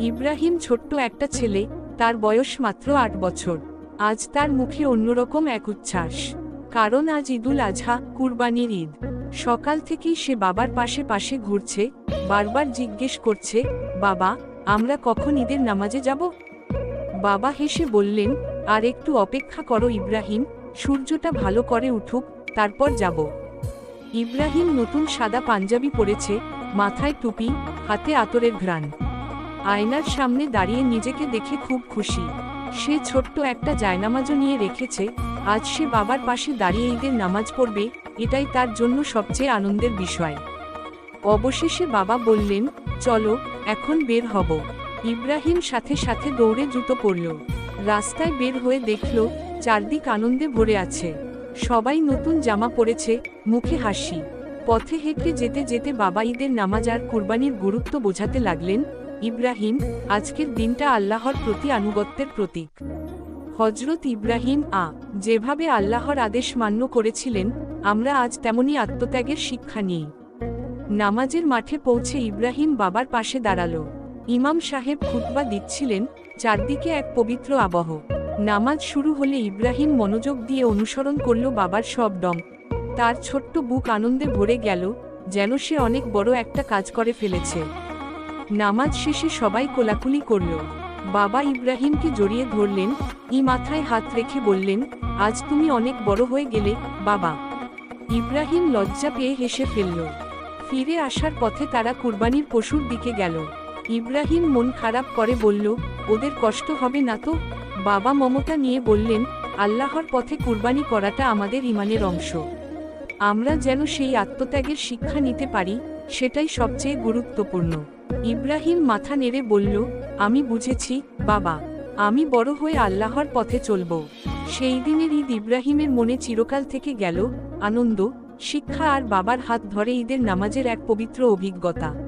ইব্রাহিম ছোট্ট একটা ছেলে, তার বয়স মাত্র আট বছর। আজ তার মুখে অন্যরকম এক উচ্ছ্বাস। কারণ আজ ঈদুল আজহা, কুরবানির ঈদ। সকাল থেকেই সে বাবার পাশে পাশে ঘুরছে, বারবার জিজ্ঞেস করছে, বাবা, আমরা কখন ঈদের নামাজে যাব? বাবা হেসে বললেন, আর একটু অপেক্ষা করো ইব্রাহিম, সূর্যটা ভালো করে উঠুক, তারপর যাব। ইব্রাহিম নতুন সাদা পাঞ্জাবি পরেছে, মাথায় টুপি, হাতে আতরের ঘ্রাণ। আয়নার সামনে দাঁড়িয়ে নিজেকে দেখে খুব খুশি। সে ছোট্ট একটা জায়নামাজও নিয়ে রেখেছে, আজ সে বাবার পাশে দাঁড়িয়ে ঈদের নামাজ পড়বে, এটাই তার জন্য সবচেয়ে আনন্দের বিষয়। অবশেষে বাবা বললেন, চলো, এখন বের হব। ইব্রাহিম সাথে সাথে দৌড়ে জুতো পরল। রাস্তায় বের হয়ে দেখল, চারদিক আনন্দে ভরে আছে। সবাই নতুন জামা পরেছে, মুখে হাসি। পথে হেঁটে যেতে যেতে বাবা ঈদের নামাজ আর কুরবানির গুরুত্ব বোঝাতে লাগলেন ইব্রাহিম, আজকের দিনটা আল্লাহর প্রতি আনুগত্যের প্রতীক। হজরত ইব্রাহিম, আ, যেভাবে আল্লাহর আদেশ মান্য করেছিলেন, আমরা আজ তেমনি আত্মত্যাগের শিক্ষা নিই। নামাজের মাঠে পৌঁছে ইব্রাহিম বাবার পাশে দাঁড়াল। ইমাম সাহেব খুতবা দিচ্ছিলেন, চারদিকে এক পবিত্র আবহ। নামাজ শুরু হলে ইব্রাহিম মনোযোগ দিয়ে অনুসরণ করল বাবার সব ডম তার ছোট্ট বুক আনন্দে ভরে গেল, যেন সে অনেক বড় একটা কাজ করে ফেলেছে। নামাজ শেষে সবাই কোলাকুলি করল। বাবা ইব্রাহিমকে জড়িয়ে ধরলেন, ই মাথায় হাত রেখে বললেন, আজ তুমি অনেক বড় হয়ে গেলে, বাবা। ইব্রাহিম লজ্জা পেয়ে হেসে ফেলল। ফিরে আসার পথে তারা কুরবানির পশুর দিকে গেল। ইব্রাহিম মন খারাপ করে বলল, ওদের কষ্ট হবে না তো? বাবা মমতা নিয়ে বললেন, আল্লাহর পথে কুরবানি করাটা আমাদের ইমানের অংশ। আমরা যেন সেই আত্মত্যাগের শিক্ষা নিতে পারি, সেটাই সবচেয়ে গুরুত্বপূর্ণ। ইব্রাহিম মাথা নেড়ে বলল, আমি বুঝেছি, বাবা। আমি বড় হয়ে আল্লাহর পথে চলব। সেই দিনের ঈদ ইব্রাহিমের মনে চিরকাল থেকে গেল, আনন্দ, শিক্ষা আর বাবার হাত ধরে ঈদের নামাজের এক পবিত্র অভিজ্ঞতা।